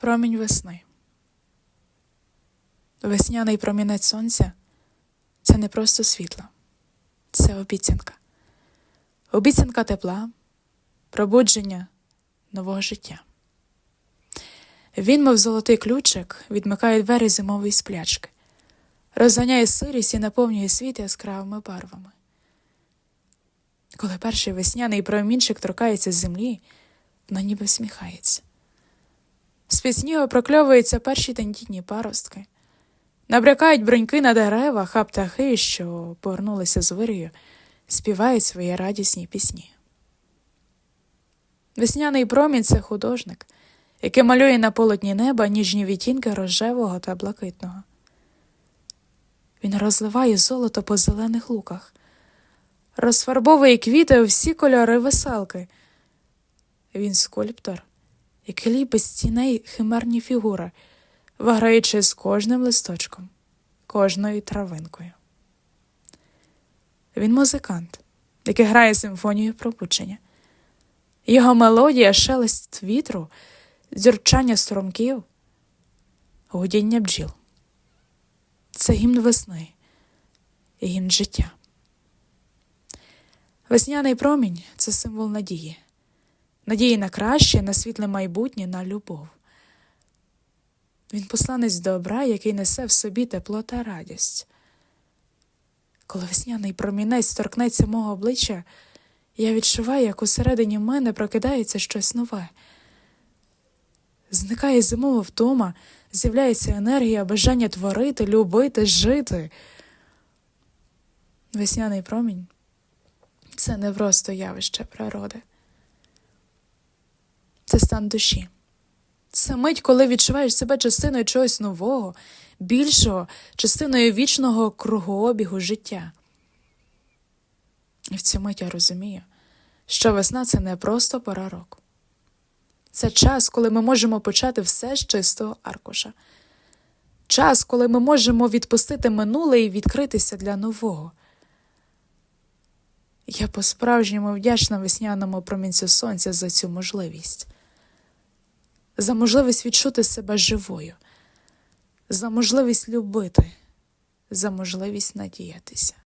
Промінь весни. Весняний промінець сонця це не просто світло, це обіцянка. Обіцянка тепла, пробудження нового життя. Він, мов золотий ключик, відмикає двері зимової сплячки, розганяє сирість і наповнює світ яскравими барвами. Коли перший весняний промінчик торкається з землі, вона ніби всміхається. З-під снігу прокльовуються перші тендітні паростки, набрякають бруньки на деревах, а птахи, що повернулися з вирію, співають свої радісні пісні. Весняний промінь це художник, який малює на полотні неба ніжні відтінки рожевого та блакитного. Він розливає золото по зелених луках, розфарбовує квіти у всі кольори веселки. Він скульптор, який ліпить з стіней химерні фігури, виграючи з кожним листочком, кожною травинкою. Він музикант, який грає симфонію пробудження. Його мелодія шелест вітру, дзюрчання струмків, гудіння бджіл. Це гімн весни і гімн життя. Весняний промінь це символ надії, надії на краще, на світле майбутнє, на любов. Він посланець добра, який несе в собі тепло та радість. Коли весняний промінець торкнеться мого обличчя, я відчуваю, як усередині мене прокидається щось нове. Зникає зимова втома, з'являється енергія, бажання творити, любити, жити. Весняний промінь це не просто явище природи. Це стан душі. Це мить, коли відчуваєш себе частиною чогось нового, більшого, частиною вічного кругообігу життя. І в цю мить я розумію, що весна це не просто пора року. Це час, коли ми можемо почати все з чистого аркуша. Час, коли ми можемо відпустити минуле і відкритися для нового. Я по-справжньому вдячна весняному промінцю сонця за цю можливість, за можливість відчути себе живою, за можливість любити, за можливість надіятися.